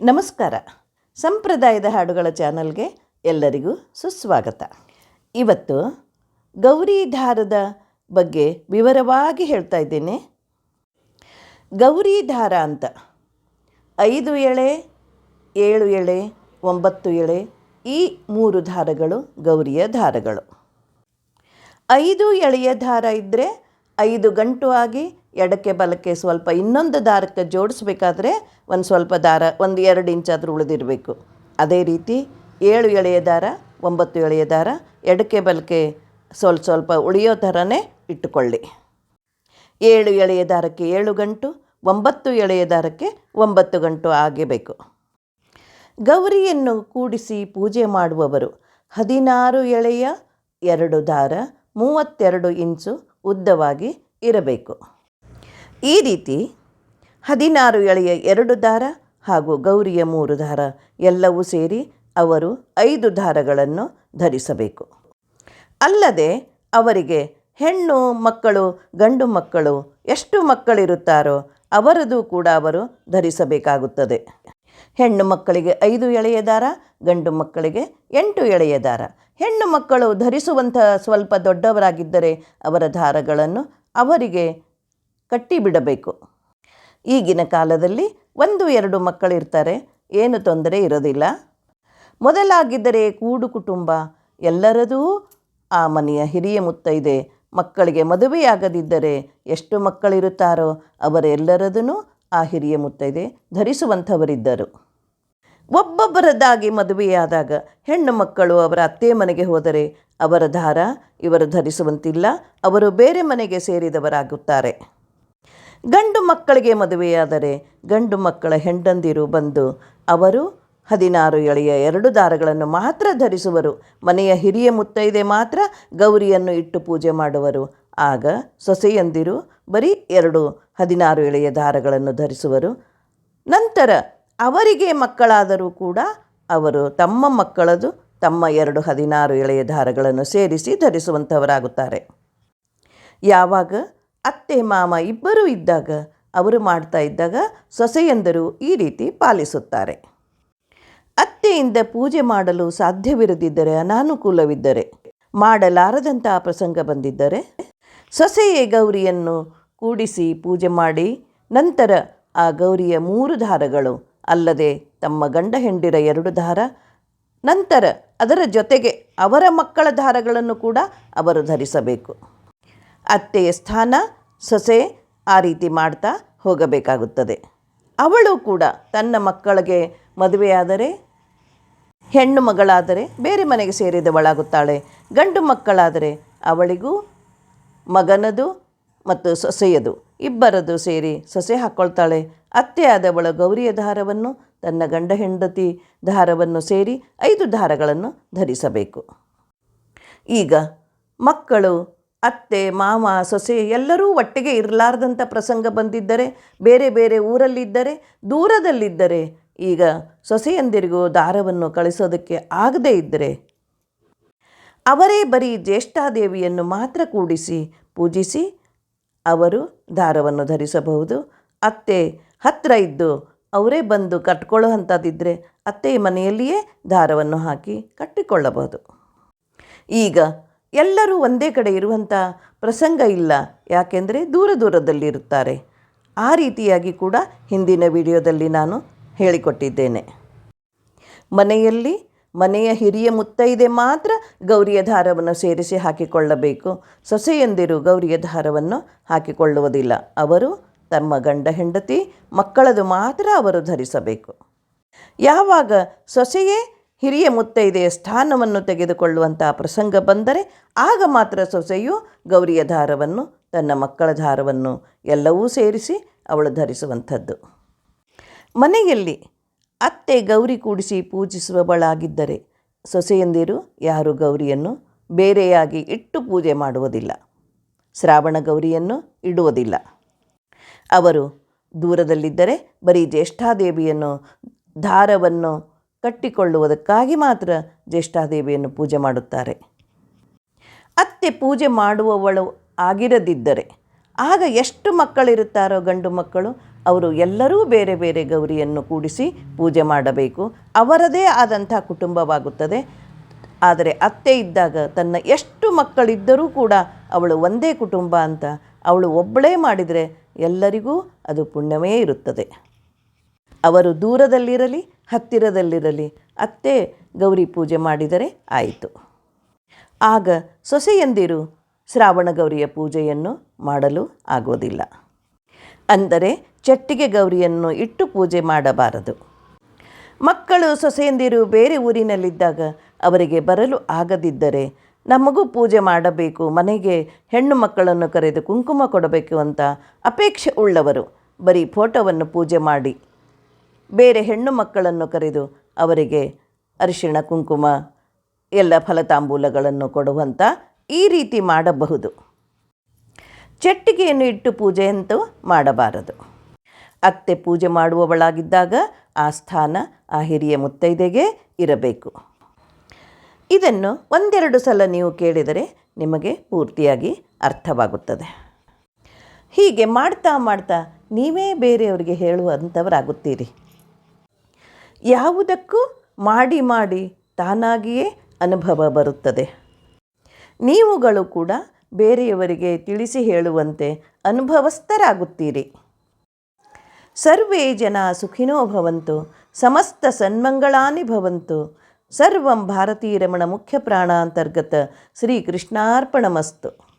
ನಮಸ್ಕಾರ. ಸಂಪ್ರದಾಯದ ಹಾಡುಗಳ ಚಾನಲ್ಗೆ ಎಲ್ಲರಿಗೂ ಸುಸ್ವಾಗತ. ಇವತ್ತು ಗೌರಿ ಧಾರದ ಬಗ್ಗೆ ವಿವರವಾಗಿ ಹೇಳ್ತಾ ಇದ್ದೇನೆ. ಗೌರಿ ಧಾರ ಅಂತ. ಐದು ಎಳೆ, ಏಳು ಎಳೆ, ಒಂಬತ್ತು ಎಳೆ ಈ ಮೂರು ದಾರಗಳು ಗೌರಿಯ ದಾರಗಳು ಐದು ಎಳೆಯ ದಾರ ಇದ್ದರೆ ಐದು ಗಂಟು ಆಗಿ ಎಡಕ್ಕೆ ಬಲಕ್ಕೆ ಸ್ವಲ್ಪ ಇನ್ನೊಂದು ದಾರಕ್ಕೆ ಜೋಡಿಸ್ಬೇಕಾದ್ರೆ ಒಂದು ಸ್ವಲ್ಪ ದಾರ, ಒಂದು ಎರಡು ಇಂಚಾದರೂ ಉಳಿದಿರಬೇಕು. ಅದೇ ರೀತಿ ಏಳು ಎಳೆಯ ದಾರ, ಒಂಬತ್ತು ಎಳೆಯ ದಾರ, ಎಡಕ್ಕೆ ಬಲಕ್ಕೆ ಸ್ವಲ್ಪ ಸ್ವಲ್ಪ ಉಳಿಯೋ ಥರನೇ ಇಟ್ಟುಕೊಳ್ಳಿ. ಏಳು ಎಳೆಯ ದಾರಕ್ಕೆ ಏಳು ಗಂಟು, ಒಂಬತ್ತು ಎಳೆಯ ದಾರಕ್ಕೆ ಒಂಬತ್ತು ಗಂಟು ಆಗಬೇಕು. ಗೌರಿಯನ್ನು ಕೂಡಿಸಿ ಪೂಜೆ ಮಾಡುವವರು ಹದಿನಾರು ಎಳೆಯ ಎರಡು ದಾರ, ಮೂವತ್ತೆರಡು ಇಂಚು ಉದ್ದವಾಗಿ ಇರಬೇಕು. ಈ ರೀತಿ ಹದಿನಾರು ಎಳೆಯ ಎರಡು ದಾರ ಹಾಗೂ ಗೌರಿಯ ಮೂರು ದಾರ ಎಲ್ಲವೂ ಸೇರಿ ಅವರು ಐದು ದಾರಗಳನ್ನು ಧರಿಸಬೇಕು. ಅಲ್ಲದೆ ಅವರಿಗೆ ಹೆಣ್ಣು ಮಕ್ಕಳು, ಗಂಡು ಮಕ್ಕಳು ಎಷ್ಟು ಮಕ್ಕಳಿರುತ್ತಾರೋ ಅವರದು ಕೂಡ ಅವರು ಧರಿಸಬೇಕಾಗುತ್ತದೆ. ಹೆಣ್ಣು ಮಕ್ಕಳಿಗೆ ಐದು ಎಳೆಯ ದಾರ, ಗಂಡು ಮಕ್ಕಳಿಗೆ ಎಂಟು ಎಳೆಯ ದಾರ. ಹೆಣ್ಣು ಮಕ್ಕಳು ಧರಿಸುವಂಥ ಸ್ವಲ್ಪ ದೊಡ್ಡವರಾಗಿದ್ದರೆ ಅವರ ದಾರಗಳನ್ನು ಅವರಿಗೆ ಕಟ್ಟಿಬಿಡಬೇಕು. ಈಗಿನ ಕಾಲದಲ್ಲಿ ಒಂದು, ಎರಡು ಮಕ್ಕಳಿರ್ತಾರೆ ಏನು ತೊಂದರೆ ಇರೋದಿಲ್ಲ. ಮೊದಲಾಗಿದ್ದರೆ ಕೂಡು ಕುಟುಂಬ, ಎಲ್ಲರದೂ ಆ ಮನೆಯ ಹಿರಿಯ ಮುತ್ತೈದೆ ಮಕ್ಕಳಿಗೆ ಮದುವೆಯಾಗದಿದ್ದರೆ ಎಷ್ಟು ಮಕ್ಕಳಿರುತ್ತಾರೋ ಅವರೆಲ್ಲರದೂ ಆ ಹಿರಿಯ ಮುತ್ತೈದೆ ಧರಿಸುವಂಥವರಿದ್ದರು. ಒಬ್ಬೊಬ್ಬರದಾಗಿ ಮದುವೆಯಾದಾಗ ಹೆಣ್ಣು ಮಕ್ಕಳು ಅವರ ಅತ್ತೆ ಮನೆಗೆ ಹೋದರೆ ಅವರ ದಾರ ಇವರು ಧರಿಸುವಂತಿಲ್ಲ, ಅವರು ಬೇರೆ ಮನೆಗೆ ಸೇರಿದವರಾಗುತ್ತಾರೆ. ಗಂಡು ಮಕ್ಕಳಿಗೆ ಮದುವೆಯಾದರೆ ಗಂಡು ಮಕ್ಕಳ ಹೆಂಡಂದಿರು ಬಂದು ಅವರು ಹದಿನಾರು ಎಳೆಯ ಎರಡು ದಾರಗಳನ್ನು ಮಾತ್ರ ಧರಿಸುವರು. ಮನೆಯ ಹಿರಿಯ ಮುತ್ತೈದೆ ಮಾತ್ರ ಗೌರಿಯನ್ನು ಇಟ್ಟು ಪೂಜೆ ಮಾಡುವರು. ಆಗ ಸೊಸೆಯಂದಿರು ಬರೀ ಎರಡು ಹದಿನಾರು ಎಳೆಯ ದಾರಗಳನ್ನು ಧರಿಸುವರು. ನಂತರ ಅವರಿಗೆ ಮಕ್ಕಳಾದರೂ ಕೂಡ ಅವರು ತಮ್ಮ ಮಕ್ಕಳದು ತಮ್ಮ ಎರಡು ಹದಿನಾರು ಎಳೆಯ ದಾರಗಳನ್ನು ಸೇರಿಸಿ ಧರಿಸುವಂಥವರಾಗುತ್ತಾರೆ ಯಾವಾಗ ಅತ್ತೆ ಮಾಮ ಇಬ್ಬರೂ ಇದ್ದಾಗ ಅವರು ಮಾಡ್ತಾ ಇದ್ದಾಗ ಸೊಸೆಯಂದರು ಈ ರೀತಿ ಪಾಲಿಸುತ್ತಾರೆ. ಅತ್ತೆಯಿಂದ ಪೂಜೆ ಮಾಡಲು ಸಾಧ್ಯವಿರದಿದ್ದರೆ ಅನಾನುಕೂಲವಿದ್ದರೆ ಮಾಡಲಾರದಂತಹ ಪ್ರಸಂಗ ಬಂದಿದ್ದರೆ ಸೊಸೆಯೇ ಗೌರಿಯನ್ನು ಕೂಡಿಸಿ ಪೂಜೆ ಮಾಡಿ, ನಂತರ ಆ ಗೌರಿಯ ಮೂರು ದಾರಗಳು ಅಲ್ಲದೆ ತಮ್ಮ ಗಂಡ ಹೆಂಡಿರ ಎರಡು ದಾರ ನಂತರ ಅದರ ಜೊತೆಗೆ ಅವರ ಮಕ್ಕಳ ದಾರಗಳನ್ನು ಕೂಡ ಅವರು ಧರಿಸಬೇಕು. ಅತ್ತೆಯ ಸ್ಥಾನ ಸೊಸೆ ಆ ರೀತಿ ಮಾಡ್ತಾ ಹೋಗಬೇಕಾಗುತ್ತದೆ. ಅವಳು ಕೂಡ ತನ್ನ ಮಕ್ಕಳಿಗೆ ಮದುವೆಯಾದರೆ, ಹೆಣ್ಣು ಮಗಳಾದರೆ ಬೇರೆ ಮನೆಗೆ ಸೇರಿದವಳಾಗುತ್ತಾಳೆ ಗಂಡು ಮಕ್ಕಳಾದರೆ ಅವಳಿಗೂ, ಮಗನದು ಮತ್ತು ಸೊಸೆಯದು ಇಬ್ಬರದು ಸೇರಿ ಸೊಸೆ ಹಾಕ್ಕೊಳ್ತಾಳೆ ಅತ್ತೆಯಾದವಳ ಗೌರಿಯ ದಾರವನ್ನು, ತನ್ನ ಗಂಡ ಹೆಂಡತಿ ದಾರವನ್ನು ಸೇರಿ ಐದು ದಾರಗಳನ್ನು ಧರಿಸಬೇಕು. ಈಗ ಮಕ್ಕಳು ಅತ್ತೆ, ಮಾವ, ಸೊಸೆ ಎಲ್ಲರೂ ಒಟ್ಟಿಗೆ ಇರಲಾರ್ದಂಥ ಪ್ರಸಂಗ ಬಂದಿದ್ದರೆ, ಬೇರೆ ಬೇರೆ ಊರಲ್ಲಿದ್ದರೆ, ದೂರದಲ್ಲಿದ್ದರೆ, ಈಗ ಸೊಸೆಯಂದಿರಿಗೂ ದಾರವನ್ನು ಕಳಿಸೋದಕ್ಕೆ ಆಗದೇ ಇದ್ದರೆ? ಅವರೇ ಬರೀ ಜ್ಯೇಷ್ಠಾದೇವಿಯನ್ನು ಮಾತ್ರ ಕೂಡಿಸಿ ಪೂಜಿಸಿ ಅವರು ದಾರವನ್ನು ಧರಿಸಬಹುದು. ಅತ್ತೆ ಹತ್ತಿರ ಇದ್ದು ಅವರೇ ಬಂದು ಕಟ್ಕೊಳ್ಳೋ ಅಂಥದ್ದಿದ್ದರೆ ಅತ್ತೆಯ ಮನೆಯಲ್ಲಿಯೇ ದಾರವನ್ನು ಹಾಕಿ ಕಟ್ಟಿಕೊಳ್ಳಬಹುದು. ಈಗ ಎಲ್ಲರೂ ಒಂದೇ ಕಡೆ ಇರುವಂಥ ಪ್ರಸಂಗ ಇಲ್ಲ. ಯಾಕೆಂದರೆ ದೂರ ದೂರದಲ್ಲಿರುತ್ತಾರೆ ಆ ರೀತಿಯಾಗಿ ಕೂಡ ಹಿಂದಿನ ವಿಡಿಯೋದಲ್ಲಿ ನಾನು ಹೇಳಿಕೊಟ್ಟಿದ್ದೇನೆ. ಮನೆಯಲ್ಲಿ ಮನೆಯ ಹಿರಿಯ ಮುತ್ತೈದೆ ಮಾತ್ರ ಗೌರಿಯ ದಾರವನ್ನು ಸೇರಿಸಿ ಹಾಕಿಕೊಳ್ಳಬೇಕು. ಸೊಸೆಯಂದಿರು ಗೌರಿಯ ದಾರವನ್ನು ಹಾಕಿಕೊಳ್ಳುವುದಿಲ್ಲ. ಅವರು ತಮ್ಮ ಗಂಡ ಹೆಂಡತಿ ಮಕ್ಕಳದು ಮಾತ್ರ ಅವರು ಧರಿಸಬೇಕು. ಯಾವಾಗ ಸೊಸೆಯೇ ಹಿರಿಯ ಮುತ್ತೈದೆಯ ಸ್ಥಾನವನ್ನು ತೆಗೆದುಕೊಳ್ಳುವಂಥ ಪ್ರಸಂಗ ಬಂದರೆ ಆಗ ಮಾತ್ರ ಸೊಸೆಯು ಗೌರಿಯ ದಾರವನ್ನು ತನ್ನ ಮಕ್ಕಳ ದಾರವನ್ನು ಎಲ್ಲವೂ ಸೇರಿಸಿ ಅವಳು ಧರಿಸುವಂಥದ್ದು. ಮನೆಯಲ್ಲಿ ಅತ್ತೆ ಗೌರಿ ಕೂಡಿಸಿ ಪೂಜಿಸುವವಳಾಗಿದ್ದರೆ ಸೊಸೆಯಂದಿರು ಯಾರು ಗೌರಿಯನ್ನು ಬೇರೆಯಾಗಿ ಇಟ್ಟು ಪೂಜೆ ಮಾಡುವುದಿಲ್ಲ. ಶ್ರಾವಣ ಗೌರಿಯನ್ನು ಇಡುವುದಿಲ್ಲ. ಅವರು ದೂರದಲ್ಲಿದ್ದರೆ ಬರೀ ಜ್ಯೇಷ್ಠಾದೇವಿಯನ್ನು ದಾರವನ್ನು ಕಟ್ಟಿಕೊಳ್ಳುವುದಕ್ಕಾಗಿ ಮಾತ್ರ ಜ್ಯೇಷ್ಠಾದೇವಿಯನ್ನು ಪೂಜೆ ಮಾಡುತ್ತಾರೆ. ಅತ್ತೆ ಪೂಜೆ ಮಾಡುವವಳು ಆಗಿರದಿದ್ದರೆ ಆಗ ಎಷ್ಟು ಮಕ್ಕಳಿರುತ್ತಾರೋ ಗಂಡು ಮಕ್ಕಳು, ಅವರು ಎಲ್ಲರೂ ಬೇರೆ ಬೇರೆ ಗೌರಿಯನ್ನು ಕೂಡಿಸಿ ಪೂಜೆ ಮಾಡಬೇಕು. ಅವರದೇ ಆದಂಥ ಕುಟುಂಬವಾಗುತ್ತದೆ. ಆದರೆ ಅತ್ತೆ ಇದ್ದಾಗ ತನ್ನ ಎಷ್ಟು ಮಕ್ಕಳಿದ್ದರೂ ಕೂಡ ಅವಳು ಒಂದೇ ಕುಟುಂಬ ಅಂತ ಅವಳು ಒಬ್ಬಳೇ ಮಾಡಿದರೆ ಎಲ್ಲರಿಗೂ ಅದು ಪುಣ್ಯವೇ ಇರುತ್ತದೆ. ಅವರು ದೂರದಲ್ಲಿರಲಿ ಹತ್ತಿರದಲ್ಲಿರಲಿ. ಅತ್ತೆ ಗೌರಿ ಪೂಜೆ ಮಾಡಿದರೆ ಆಯಿತು. ಆಗ ಸೊಸೆಯಂದಿರು ಶ್ರಾವಣ ಗೌರಿಯ ಪೂಜೆಯನ್ನು ಮಾಡಲು ಆಗೋದಿಲ್ಲ. ಅಂದರೆ ಚಟ್ಟಿಗೆ ಗೌರಿಯನ್ನು ಇಟ್ಟು ಪೂಜೆ ಮಾಡಬಾರದು. ಮಕ್ಕಳು ಸೊಸೆಯಂದಿರು ಬೇರೆ ಊರಿನಲ್ಲಿದ್ದಾಗ ಅವರಿಗೆ ಬರಲು ಆಗದಿದ್ದರೆ ನಮಗೂ ಪೂಜೆ ಮಾಡಬೇಕು, ಮನೆಗೆ ಹೆಣ್ಣು ಮಕ್ಕಳನ್ನು ಕರೆದು ಕುಂಕುಮ ಕೊಡಬೇಕು ಅಂತ ಅಪೇಕ್ಷೆ ಉಳ್ಳವರು ಬರೀ ಫೋಟೋವನ್ನು ಪೂಜೆ ಮಾಡಿ ಬೇರೆ ಹೆಣ್ಣು ಮಕ್ಕಳನ್ನು ಕರೆದು ಅವರಿಗೆ ಅರಿಶಿಣ, ಕುಂಕುಮ, ಎಲ್ಲ ಫಲತಾಂಬೂಲಗಳನ್ನು ಕೊಡುವಂಥ ಈ ರೀತಿ ಮಾಡಬಹುದು. ಚಟ್ಟಿಗೆಯನ್ನು ಇಟ್ಟು ಪೂಜೆಯಂತೂ ಮಾಡಬಾರದು. ಅತ್ತೆ ಪೂಜೆ ಮಾಡುವವಳಾಗಿದ್ದಾಗ ಆ ಸ್ಥಾನ ಆ ಹಿರಿಯ ಮುತ್ತೈದೆಗೆ ಇರಬೇಕು. ಇದನ್ನು ಒಂದೆರಡು ಸಲ ನೀವು ಕೇಳಿದರೆ ನಿಮಗೆ ಪೂರ್ತಿಯಾಗಿ ಅರ್ಥವಾಗುತ್ತದೆ. ಹೀಗೆ ಮಾಡ್ತಾ ಮಾಡ್ತಾ ನೀವೇ ಬೇರೆಯವರಿಗೆ ಹೇಳುವಂಥವರಾಗುತ್ತೀರಿ ಯಾವುದಕ್ಕೂ ಮಾಡಿ ಮಾಡಿ ತಾನಾಗಿಯೇ ಅನುಭವ ಬರುತ್ತದೆ. ನೀವುಗಳು ಕೂಡ ಬೇರೆಯವರಿಗೆ ತಿಳಿಸಿ ಹೇಳುವಂತೆ ಅನುಭವಸ್ಥರಾಗುತ್ತೀರಿ. ಸರ್ವೇ ಜನ ಸುಖಿನೋ ಭವಂತು, ಸಮಸ್ತ ಸನ್ಮಂಗಳಾನಿ ಭವಂತು. ಸರ್ವಂ ಭಾರತೀರಮಣ ಮುಖ್ಯ ಪ್ರಾಣಾಂತರ್ಗತ ಶ್ರೀಕೃಷ್ಣಾರ್ಪಣಮಸ್ತು.